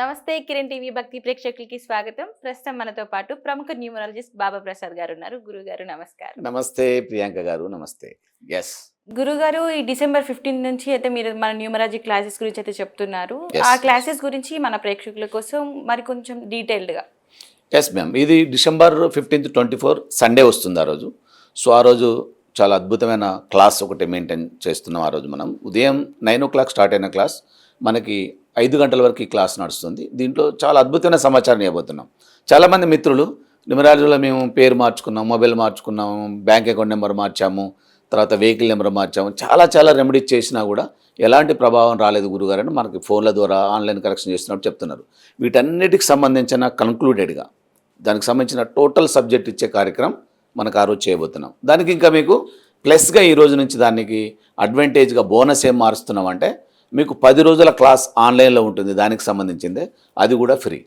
నమస్తే కిరణ్ టీవీ భక్తి ప్రేక్షకులకి స్వాగతం. ప్రస్తుతం మనతో పాటు ప్రముఖ న్యూమరాలజిస్ట్ బాబా ప్రసాద్ గారు ఉన్నారు. గురువు గారు నమస్కారం. నమస్తే ప్రియాంక గారు నమస్తే. ఎస్ గురుగారు ఈ డిసెంబర్ ఫిఫ్టీన్ నుంచి అయితే మీరు మన న్యూమరాలజీ క్లాసెస్ గురించి అయితే చెప్తున్నారు. ఆ క్లాసెస్ గురించి మన ప్రేక్షకుల కోసం మరి కొంచెం డీటెయిల్డ్గా ఎస్ మ్యామ్ ఇది December fifteenth twenty four Sunday వస్తుంది ఆ రోజు. సో ఆ రోజు చాలా అద్భుతమైన క్లాస్ ఒకటి మెయింటైన్ చేస్తున్నాం ఆ రోజు మనం. ఉదయం నైన్ ఓ క్లాక్ స్టార్ట్ అయిన క్లాస్. మనకి ఐదు గంటల వరకు ఈ క్లాస్ నడుస్తుంది. దీంట్లో చాలా అద్భుతమైన సమాచారం ఇవ్వబోతున్నాం. చాలామంది మిత్రులు న్యూమరాలజీలో మేము పేరు మార్చుకున్నాం మొబైల్ మార్చుకున్నాము బ్యాంక్ అకౌంట్ నెంబర్ మార్చాము తర్వాత వెహికల్ నెంబర్ మార్చాము. చాలా చాలా రెమెడీస్ చేసినా కూడా ఎలాంటి ప్రభావం రాలేదు గురుగారని మనకి ఫోన్ల ద్వారా ఆన్లైన్ కరెక్షన్ చేస్తున్నట్టు చెప్తున్నారు. వీటన్నిటికి సంబంధించిన కన్క్లూడెడ్గా దానికి సంబంధించిన టోటల్ సబ్జెక్ట్ ఇచ్చే కార్యక్రమం మనకు ఆ రోజు చేయబోతున్నాం. దానికి ఇంకా మీకు ప్లస్గా ఈ రోజు నుంచి దానికి అడ్వాంటేజ్గా బోనస్ ఏం మారుస్తున్నాం అంటే మీకు పది రోజుల క్లాస్ ఆన్లైన్లో ఉంటుంది దానికి సంబంధించిందే. అది కూడా ఫ్రీ.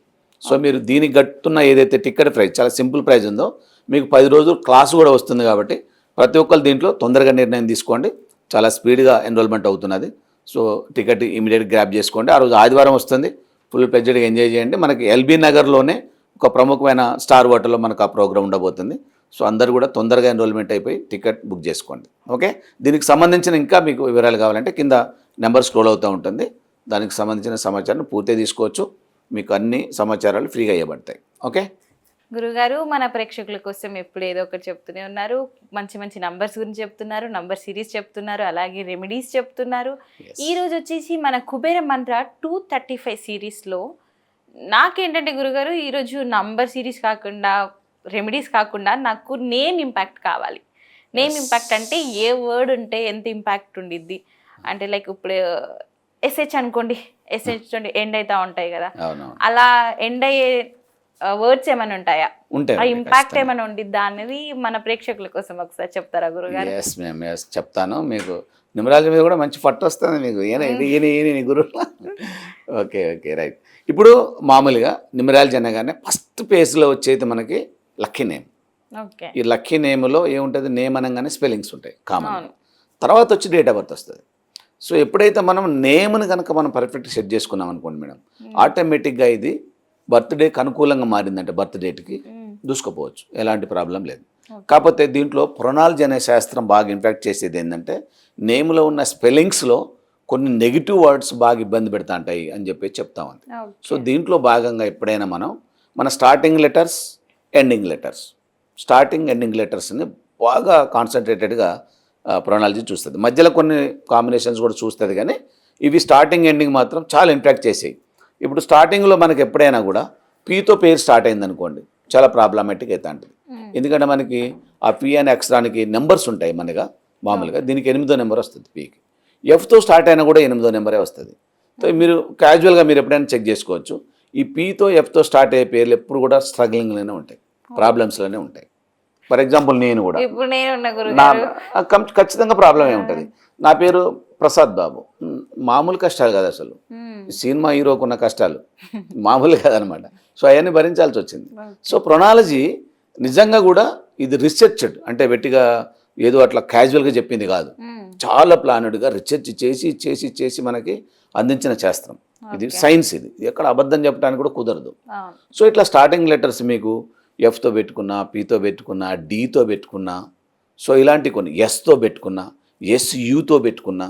సో మీరు దీనికి గట్టున్న ఏదైతే టికెట్ ప్రైస్ చాలా సింపుల్ ప్రైస్ ఉందో మీకు పది రోజులు క్లాస్ కూడా వస్తుంది కాబట్టి ప్రతి ఒక్కరు దీంట్లో తొందరగా నిర్ణయం తీసుకోండి. చాలా స్పీడ్గా ఎన్రోల్మెంట్ అవుతున్నది. సో టికెట్ ఇమీడియట్ గ్రాప్ చేసుకోండి. ఆ రోజు ఆదివారం వస్తుంది. ఫుల్ ప్లెజెడ్గా ఎంజాయ్ చేయండి. మనకి ఎల్బీ నగర్లోనే ఒక ప్రముఖమైన స్టార్ హోటల్లో మనకు ఆ ప్రోగ్రామ్ ఉండబోతుంది. సో అందరు కూడా తొందరగా ఎన్రోల్మెంట్ అయిపోయి టికెట్ బుక్ చేసుకోండి. ఓకే? దీనికి సంబంధించిన ఇంకా మీకు వివరాలు కావాలంటే కింద నెంబర్ స్క్రోల్ అవుతూ ఉంటుంది. దానికి సంబంధించిన సమాచారం పూర్తిగా తీసుకోవచ్చు. మీకు అన్ని సమాచారాలు ఫ్రీగా ఇవ్వబడతాయి. ఓకే? గురుగారు మన ప్రేక్షకుల కోసం ఎప్పుడు ఏదో ఒకటి చెప్తూనే ఉన్నారు. మంచి మంచి నంబర్స్ గురించి చెప్తున్నారు నంబర్ సిరీస్ చెప్తున్నారు అలాగే రెమెడీస్ చెప్తున్నారు. Yes. ఈ రోజు వచ్చేసి మన కుబేర మంత్ర టూ థర్టీ ఫైవ్ సిరీస్లో నాకేంటంటే గురుగారు ఈరోజు నంబర్ సిరీస్ కాకుండా రెమెడీస్ కాకుండా నాకు నేమ్ ఇంపాక్ట్ కావాలి. నేమ్. ఇంపాక్ట్ అంటే ఏ వర్డ్ ఉంటే ఎంత ఇంపాక్ట్ ఉండిద్ది. అంటే లైక్ ఇప్పుడు ఎస్హెచ్ అనుకోండి ఎస్హెచ్ ఎండ్ అవుతా ఉంటాయి కదా. అలా ఎండ్ అయ్యే వర్డ్స్ ఏమైనా ఉంటాయా? ఉంటాయి ఆ ఇంపాక్ట్ ఏమైనా ఉండిద్దా అనేది మన ప్రేక్షకుల కోసం ఒకసారి చెప్తారా గురుగారు? ఎస్ మ్యామ్ ఎస్ చెప్తాను. మీకు నిమరాజు మీద కూడా మంచి పట్టు వస్తుంది మీకు. ఈయన గురువు ఓకే ఓకే రైట్. ఇప్పుడు మామూలుగా నిమరాలజీ అనగానే ఫస్ట్ పేజ్లో వచ్చేది మనకి లక్కీ నేమ్. ఈ లక్కీ నేమ్లో ఏముంటుంది? నేమ్ అనగానే స్పెల్లింగ్స్ ఉంటాయి కామన్. తర్వాత వచ్చి డేట్ ఆఫ్ బర్త్ వస్తుంది. సో ఎప్పుడైతే మనం నేమ్ని కనుక మనం పర్ఫెక్ట్ సెట్ చేసుకున్నాం అనుకోండి మేడం ఆటోమేటిక్గా ఇది బర్త్డేకి అనుకూలంగా మారిందంటే బర్త్ డేట్కి దూసుకుపోవచ్చు ఎలాంటి ప్రాబ్లం లేదు. కాకపోతే దీంట్లో ప్రొనాలజీ అనే శాస్త్రం బాగా ఇంపాక్ట్ చేసేది ఏంటంటే నేమ్లో ఉన్న స్పెల్లింగ్స్లో కొన్ని నెగిటివ్ వర్డ్స్ బాగా ఇబ్బంది పెడతా ఉంటాయి అని చెప్పి చెప్తా ఉంది. సో దీంట్లో భాగంగా ఎప్పుడైనా మనం మన starting letters ending letters starting ending లెటర్స్ని బాగా కాన్సన్ట్రేటెడ్గా ప్రొనాలజీ చూస్తుంది. మధ్యలో కొన్ని కాంబినేషన్స్ కూడా చూస్తుంది కానీ ఇవి స్టార్టింగ్ ఎండింగ్ మాత్రం చాలా ఇంపాక్ట్ చేసాయి. ఇప్పుడు స్టార్టింగ్లో మనకి ఎప్పుడైనా కూడా పీతో పేరు స్టార్ట్ అయింది అనుకోండి చాలా ప్రాబ్లమాటిక్ అయితే ఉంటుంది ఎందుకంటే మనకి ఆ పి అనే అక్షరానికి నెంబర్స్ ఉంటాయి మనగా మామూలుగా. దీనికి ఎనిమిదో నెంబర్ వస్తుంది పీకి ఎఫ్తో స్టార్ట్ అయినా కూడా ఎనిమిదో నెంబరే వస్తుంది. సో మీరు క్యాజువల్గా మీరు ఎప్పుడైనా చెక్ చేసుకోవచ్చు. ఈ పీతో ఎఫ్తో స్టార్ట్ అయ్యే పేర్లు ఎప్పుడు కూడా స్ట్రగ్లింగ్లోనే ఉంటాయి. ప్రాబ్లమ్స్లోనే ఉంటాయి. ఫర్ ఎగ్జాంపుల్ నేను కూడా. ఇప్పుడు నేను ఖచ్చితంగా ప్రాబ్లం ఉంటుంది. నా పేరు ప్రసాద్ బాబు. మామూలు కష్టాలు కాదు అసలు. సినిమా హీరోకు ఉన్న కష్టాలు. మామూలు కాదనమాట. సో అవన్నీ భరించాల్సి వచ్చింది. సో ప్రొనాలజీ నిజంగా కూడా ఇది రీసెర్చ్డ్. అంటే వెట్టిగా ఏదో అట్లా క్యాజువల్గా చెప్పింది కాదు. చాలా ప్లానెడ్గా రీసెర్చ్ చేసి చేసి చేసి మనకి అందించిన శాస్త్రం. ఇది. సైన్స్ ఇది. ఎక్కడ అబద్ధం చెప్పడానికి కూడా కుదరదు. సో ఇట్లా స్టార్టింగ్ లెటర్స్ మీకు ఎఫ్తో పెట్టుకున్నా పీతో పెట్టుకున్నా డీతో పెట్టుకున్నా సో ఇలాంటి కొన్ని ఎస్తో పెట్టుకున్నా ఎస్ యూతో పెట్టుకున్నా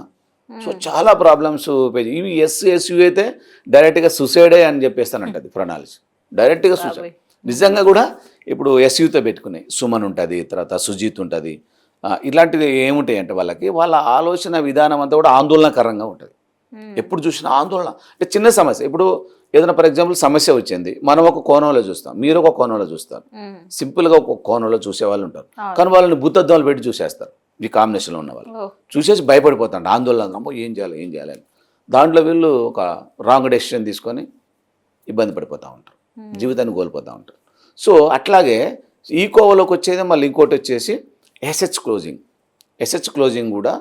సో చాలా ప్రాబ్లమ్స్ ఇవి ఎస్ ఎస్ యూ అయితే డైరెక్ట్గా సుసైడే అని చెప్పేస్తానంటది ప్రొనాలజీ డైరెక్ట్గా. సుసైడ్ నిజంగా కూడా ఇప్పుడు ఎస్యూతో పెట్టుకున్నాయి సుమన్ ఉంటుంది తర్వాత సుజీత్ ఉంటుంది ఇలాంటివి ఏముంటాయి అంటే వాళ్ళకి వాళ్ళ ఆలోచన విధానం అంతా కూడా ఆందోళనకరంగా ఉంటుంది. మ్మ్. ఎప్పుడు చూసినా ఆందోళన అంటే చిన్న సమస్య. ఇప్పుడు ఏదైనా ఫర్ ఎగ్జాంపుల్ సమస్య వచ్చింది మనం ఒక కోణంలో చూస్తాం మీరు ఒక కోణంలో చూస్తారు. సింపుల్గా ఒక కోణంలో చూసే వాళ్ళు ఉంటారు. కానీ వాళ్ళని భూతద్దాలు పెట్టి చూసేస్తారు ఈ కాంబినేషన్లో ఉన్న వాళ్ళు. చూసేసి భయపడిపోతాడు ఆందోళన అమ్మో ఏం చేయాలి ఏం చేయాలి అని దాంట్లో వీళ్ళు ఒక రాంగ్ డెసిషన్ తీసుకొని ఇబ్బంది పడిపోతూ ఉంటారు. జీవితాన్ని కోల్పోతూ ఉంటారు సో అట్లాగే ఈ కోవలోకి వచ్చేది మళ్ళీ ఇంకోటి వచ్చేసి ఎస్హెచ్ క్లోజింగ్ ఎస్హెచ్ క్లోజింగ్ కూడా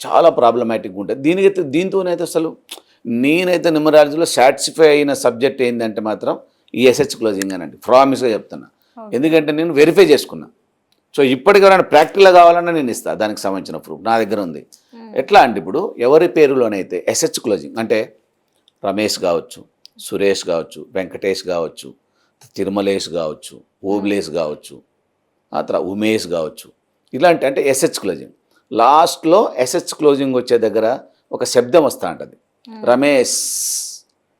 చాలా ప్రాబ్లమాటిక్ ఉంటుంది దీనికైతే దీంతోనైతే అసలు నేనైతే న్యూమరాలజీలో సాటిస్ఫై అయిన సబ్జెక్ట్ ఏంటంటే మాత్రం ఈ ఎస్హెచ్ క్లోజింగ్ అనండి ప్రామిస్గా చెప్తున్నా. ఎందుకంటే నేను వెరిఫై చేసుకున్నా. సో ఇప్పటికైనా ప్రాక్టికల్గా కావాలన్నా నేను ఇస్తాను దానికి సంబంధించిన ప్రూఫ్ నా దగ్గర ఉంది. ఎట్లా అంటే ఇప్పుడు ఎవరి పేరులోనైతే ఎస్హెచ్ క్లోజింగ్ అంటే రమేష్ కావచ్చు సురేష్ కావచ్చు వెంకటేష్ కావచ్చు తిరుమలేష్ కావచ్చు ఓబులేష్ కావచ్చు ఆ తర్వాత ఉమేష్ కావచ్చు. ఇలాంటి అంటే ఎస్హెచ్ క్లోజింగ్. లాస్ట్లో ఎస్హెచ్ క్లోజింగ్ వచ్చే దగ్గర ఒక శబ్దం వస్తూ ఉంటుంది. రమేష్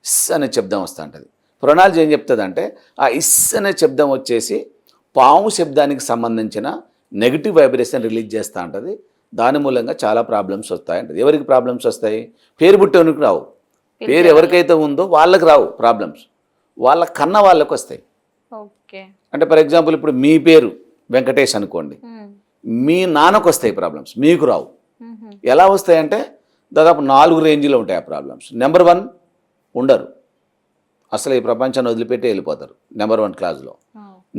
ఇస్ అనే శబ్దం వస్తూ ఉంటుంది. ప్రొనాలజీ ఏం చెప్తుంది అంటే ఆ ఇస్ అనే శబ్దం వచ్చేసి పాము శబ్దానికి సంబంధించిన నెగిటివ్ వైబ్రేషన్ రిలీజ్ చేస్తూ ఉంటుంది. దాని మూలంగా చాలా ప్రాబ్లమ్స్ వస్తాయి అంటది. ఎవరికి ప్రాబ్లమ్స్ వస్తాయి? పేరు పుట్టేవానికి రావు. పేరు ఎవరికైతే ఉందో వాళ్ళకి రావు ప్రాబ్లమ్స్. వాళ్ళ కన్న వాళ్ళకి వస్తాయి. ఓకే. అంటే ఫర్ ఎగ్జాంపుల్ ఇప్పుడు మీ పేరు వెంకటేష్ అనుకోండి. మీ నాన్నకు వస్తాయి ప్రాబ్లమ్స్. మీకు రావు. ఎలా వస్తాయంటే దాదాపు నాలుగు రేంజ్లో ఉంటాయి ఆ ప్రాబ్లమ్స్. నెంబర్ వన్ ఉండరు. అసలు ఈ ప్రపంచాన్ని వదిలిపెట్టి వెళ్ళిపోతారు నెంబర్ వన్ క్లాస్లో.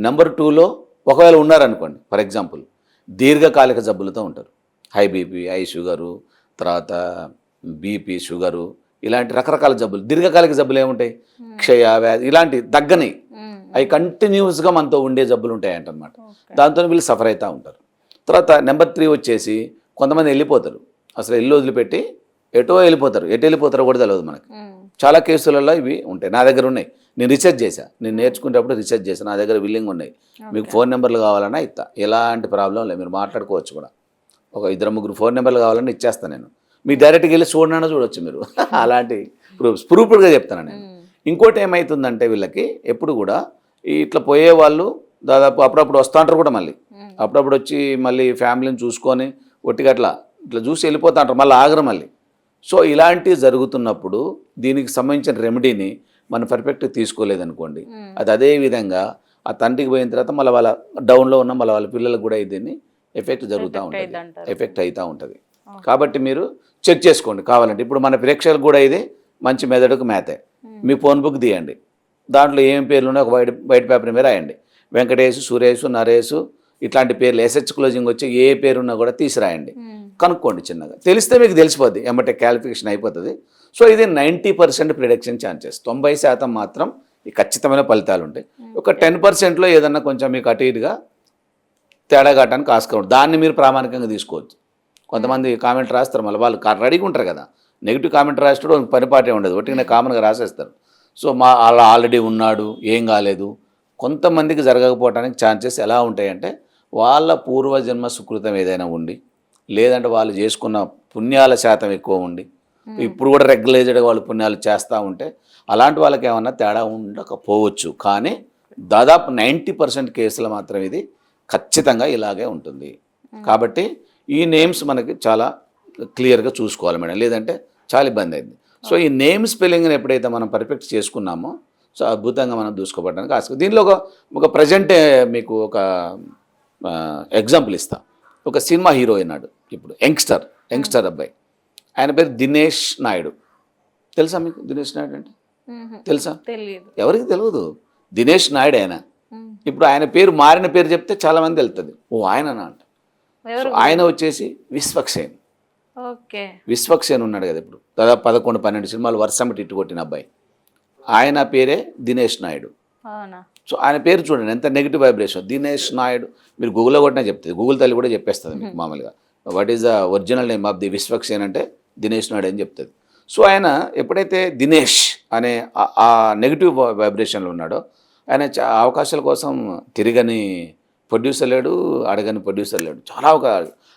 నెంబర్ టూలో ఒకవేళ ఉన్నారనుకోండి ఫర్ ఎగ్జాంపుల్ దీర్ఘకాలిక జబ్బులతో ఉంటారు. హై బీపీ హై షుగరు తర్వాత బీపీ షుగరు ఇలాంటి రకరకాల జబ్బులు. దీర్ఘకాలిక జబ్బులు ఏముంటాయి? క్షయ వ్యాధి ఇలాంటి దగ్గని అవి కంటిన్యూస్గా మనతో ఉండే జబ్బులు ఉంటాయంట అనమాట దాంతో వీళ్ళు సఫర్ అవుతూ ఉంటారు. తర్వాత నెంబర్ త్రీ వచ్చేసి కొంతమంది వెళ్ళిపోతారు. అసలు ఇల్లు వదిలిపెట్టి ఎటో వెళ్ళిపోతారు. ఎటు వెళ్ళిపోతారో కూడా తెలియదు మనకి. చాలా కేసులలో ఇవి ఉంటాయి. నా దగ్గర ఉన్నాయి. నేను రీసెర్చ్ చేశా. నేను నేర్చుకునేటప్పుడు రీసెర్చ్ చేశాను నా దగ్గర బిల్లింగ్ ఉన్నాయి. మీకు ఫోన్ నెంబర్లు కావాలన్నా ఇస్తా. ఎలాంటి ప్రాబ్లం లేదు. మీరు మాట్లాడుకోవచ్చు కూడా. ఒక ఇద్దరు ముగ్గురు ఫోన్ నెంబర్లు కావాలని ఇచ్చేస్తాను నేను. మీ డైరెక్ట్గా వెళ్ళి చూడనన్నా చూడొచ్చు మీరు. అలాంటి ప్రూఫ్స్. ప్రూఫ్డ్గా చెప్తాను నేను. ఇంకోటి ఏమవుతుందంటే వీళ్ళకి ఎప్పుడు కూడా ఇట్లా పోయే వాళ్ళు దాదాపు అప్పుడప్పుడు వస్తూ ఉంటారు కూడా మళ్ళీ. అప్పుడప్పుడు వచ్చి మళ్ళీ ఫ్యామిలీని చూసుకొని ఒట్టిగా అట్లా ఇట్లా చూసి వెళ్ళిపోతా ఉంటారు మళ్ళీ ఆగరు మళ్ళీ. సో ఇలాంటివి జరుగుతున్నప్పుడు దీనికి సంబంధించిన రెమెడీని మనం పర్ఫెక్ట్గా తీసుకోలేదనుకోండి. అది అదే విధంగా ఆ తండ్రికి పోయిన తర్వాత మళ్ళీ వాళ్ళ డౌన్లో ఉన్న మళ్ళీ వాళ్ళ పిల్లలకు కూడా దీన్ని ఎఫెక్ట్ జరుగుతూ ఉంటుంది. ఎఫెక్ట్ అవుతూ ఉంటుంది. కాబట్టి మీరు చెక్ చేసుకోండి. కావాలంటే ఇప్పుడు మన ప్రేక్షకులకు కూడా ఇది మంచి మెదడుకు మేతే మీ ఫోన్ బుక్ తీయండి. దాంట్లో ఏం పేర్లు ఉన్నాయో ఒక వైట్ వైట్ పేపర్ మీద రాయండి. వెంకటేష్ సురేష్ నరేష్ ఇట్లాంటి పేర్లు ఎస్హెచ్ క్లోజింగ్ వచ్చి ఏ పేరున్నా కూడా తీసి రాయండి కనుక్కోండి చిన్నగా. తెలిస్తే మీకు తెలిసిపోద్ది ఎమ్మటే క్యాలిఫికేషన్ అయిపోతుంది. సో ఇది నైంటీ పర్సెంట్ ప్రిడక్షన్ ఛాన్సెస్. తొంభై శాతం మాత్రం ఈ ఖచ్చితమైన ఫలితాలు ఉంటాయి. ఒక టెన్ పర్సెంట్లో ఏదన్నా కొంచెం మీకు అటు ఇటుగా తేడా కావడానికి ఆస్కారం ఉంటుంది. దాన్ని మీరు ప్రామాణికంగా తీసుకోవచ్చు. కొంతమంది కామెంట్ రాస్తారు మళ్ళీ వాళ్ళు రెడీగా ఉంటారు కదా. నెగిటివ్ కామెంట్ రాసేటప్పుడు వాళ్ళకి పనిపాటే ఉండదు. ఒకటి కామన్గా రాసేస్తారు. సో మా అలా ఆల్రెడీ ఉన్నాడు ఏం కాలేదు. కొంతమందికి జరగకపోవడానికి ఛాన్సెస్ ఎలా ఉంటాయంటే వాళ్ళ పూర్వజన్మ సుకృతం ఏదైనా ఉండి లేదంటే వాళ్ళు చేసుకున్న పుణ్యాల శాతం ఎక్కువ ఉండి ఇప్పుడు కూడా రెగ్యులైజ్డ్గా వాళ్ళు పుణ్యాలు చేస్తూ ఉంటే అలాంటి వాళ్ళకి ఏమన్నా తేడా ఉండకపోవచ్చు. కానీ దాదాపు నైంటీ పర్సెంట్ కేసులు మాత్రం ఇది ఖచ్చితంగా ఇలాగే ఉంటుంది. కాబట్టి ఈ నేమ్స్ మనకి చాలా క్లియర్గా చూసుకోవాలి మేడం. లేదంటే చాలా ఇబ్బంది అయింది. సో ఈ నేమ్ స్పెల్లింగ్ని ఎప్పుడైతే మనం పర్ఫెక్ట్ చేసుకున్నామో సో అద్భుతంగా మనం దూసుకోవడానికి ఆస్కారం. దీనిలో ఒక ఒక ప్రజెంట్ మీకు ఒక ఎగ్జాంపుల్ ఇస్తా. ఒక సినిమా హీరో అయినాడు ఇప్పుడు యంగ్స్టర్ యంగ్స్టర్ అబ్బాయి. ఆయన పేరు దినేష్ నాయుడు. తెలుసా మీకు దినేష్ నాయుడు అంటే? తెలుసా? ఎవరికి తెలియదు దినేష్ నాయుడు ఆయన. ఇప్పుడు ఆయన పేరు మారిన పేరు చెప్తే చాలా మంది వెళ్తుంది. ఓ ఆయననా అంట. ఆయన వచ్చేసి విశ్వక్సేన్. ఓకే. విశ్వక్సేన్ ఉన్నాడు కదా ఇప్పుడు. దాదాపు పదకొండు పన్నెండు సినిమాలు వర్షం ఇటు కొట్టిన అబ్బాయి. ఆయన పేరే దినేష్ నాయుడు. సో ఆయన పేరు చూడండి ఎంత నెగిటివ్ వైబ్రేషన్ దినేష్ నాయుడు మీరు గూగుల్లో కొట్టినా చెప్తుంది. గూగుల్ తల్లి కూడా చెప్పేస్తుంది మీకు మామూలుగా. What is the original name of the Vishwaksen అంటే దినేష్ నాయుడు అని చెప్తుంది. సో ఆయన ఎప్పుడైతే దినేష్ అనే ఆ- నెగిటివ్ వైబ్రేషన్లో ఉన్నాడో ఆయన అవకాశాల కోసం తిరగని ప్రొడ్యూసర్ లేడు అడగని ప్రొడ్యూసర్ లేడు. చాలా ఒక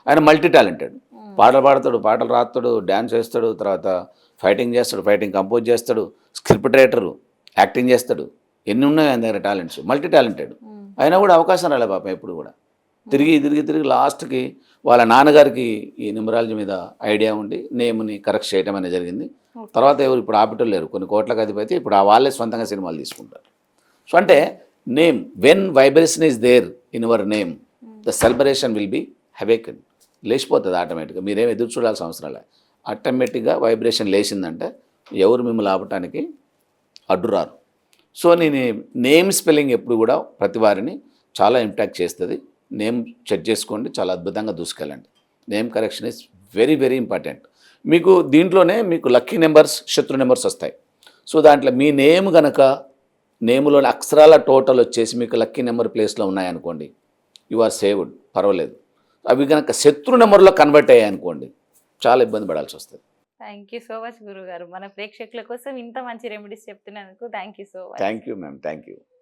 ఆయన మల్టీ టాలెంటెడ్ పాటలు పాడతాడు పాటలు రాస్తాడు డ్యాన్స్ చేస్తాడు తర్వాత ఫైటింగ్ చేస్తాడు ఫైటింగ్ కంపోజ్ చేస్తాడు స్క్రిప్ట్ రైటరు యాక్టింగ్ చేస్తాడు. ఎన్ని ఉన్నాయి ఆయన దగ్గర టాలెంట్స్ మల్టీ టాలెంటెడ్ అయినా కూడా అవకాశం రాలే పాపం ఎప్పుడు కూడా. తిరిగి తిరిగి తిరిగి లాస్ట్కి వాళ్ళ నాన్నగారికి ఈ న్యూమరాలజీ మీద ఐడియా ఉండి నేమ్ని కరెక్ట్ చేయడం అనేది జరిగింది. తర్వాత ఎవరు ఇప్పుడు ఆపటం లేరు. కొన్ని కోట్లకు అధిపతి ఇప్పుడు ఆ వాళ్ళే సొంతంగా సినిమాలు తీసుకుంటారు. సో అంటే name when vibration is there in your name the celebration will be హెవేకన్ లేచిపోతుంది ఆటోమేటిక్గా మీరేం ఎదురు చూడాల్సిన అవసరం లేదు ఆటోమేటిక్గా వైబ్రేషన్ లేచిందంటే ఎవరు మిమ్మల్ని ఆపటానికి అడ్డు రారు. సో నేను నేమ్ స్పెల్లింగ్ ఎప్పుడు కూడా ప్రతి వారిని చాలా ఇంపాక్ట్ చేస్తుంది. నేమ్ చెక్ చేసుకోండి చాలా అద్భుతంగా దూసుకెళ్ళండి. Name correction is very very important. మీకు దీంట్లోనే మీకు లక్కీ నెంబర్స్ శత్రు నెంబర్స్ వస్తాయి. సో దాంట్లో మీ నేమ్ గనక నేములోని అక్షరాల టోటల్ వచ్చేసి మీకు లక్కీ నెంబర్ ప్లేస్లో ఉన్నాయనుకోండి యు ఆర్ సేవ్డ్ పర్వాలేదు. అవి కనుక శత్రు నెంబర్లో కన్వర్ట్ అయ్యాయి అనుకోండి చాలా ఇబ్బంది పడాల్సి వస్తుంది. థ్యాంక్ యూ సో మచ్ గురుగారు. మన ప్రేక్షకుల కోసం ఇంత మంచి remedies చెప్తున్నందుకు thank you so much thank you ma'am thank you